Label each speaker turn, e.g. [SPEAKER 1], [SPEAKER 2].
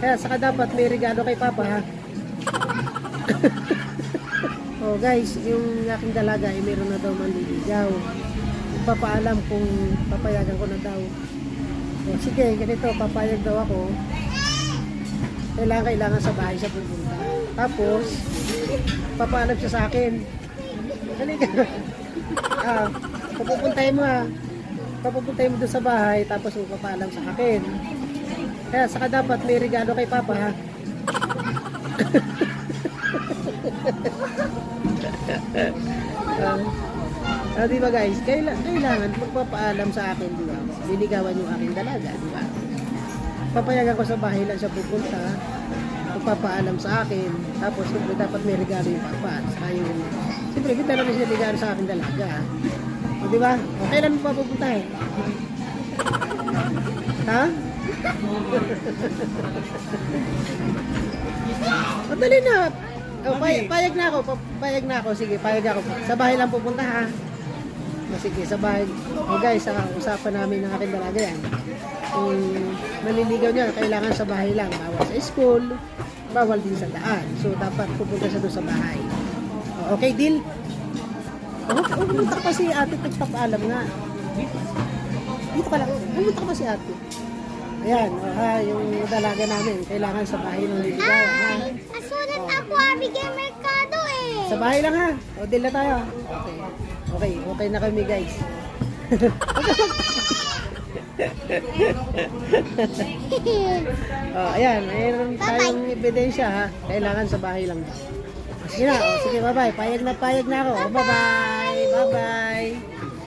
[SPEAKER 1] Kaya saka dapat may regalo kay Papa ha. oh guys, yung aking dalaga ay meron na daw manliligaw. Papaalam kung papayagan ko na daw. Oh, sige, ganito, papayag daw ako. Kailangan, kailangan sa bahay siya pupunta. Tapos, papaalam siya sa akin. Halika. ah, papupuntahin mo ha. Papupuntahin mo doon sa bahay, tapos papaalam sa akin. Kaya saka dapat may regalo kay Papa ha. Ah, ah, di ba guys, kaila, kailangan magpapaalam sa akin, di ba? Liligawan yung aking dalaga, di ba? Papayagan ko sa bahay lang siya pupunta, magpapaalam sa akin, tapos siyempre dapat may regalo yung papa. Saka yung, siyempre, kita naman siya regalo sa aking dalaga. O, di ba? Kailan mo pa pupuntahin? Ha? O, dali na. O, pay- payag na ako. pa- Payag na ako. Sige, payag ako. Sa bahay lang pupunta ha. O, sige, sa bahay. O guys, sa usapan namin ng aking dalaga yan. Kung maliligaw niya, kailangan sa bahay lang. Bawal sa school, bawal din sa daan. So, dapat pupunta siya doon sa bahay. O, okay, deal? O, o, pumunta ka pa si ate, nagpapaalam nga. Dito ka lang. Pumunta ka pa si ate. Ayan, o, ha, yung dalaga namin, kailangan sa bahay ng liligawan, ha?
[SPEAKER 2] Asulat ako, Abigail Mercado eh.
[SPEAKER 1] Sa bahay lang ha. O, deal na tayo. Okay. Okay, okay na kami guys. oh, ayan, mayroon tayong ebidensya ha. Kailangan sa bahay lang daw. Sige na, o, sige, bye-bye. Payag na payag na ako. Bye-bye. Bye-bye.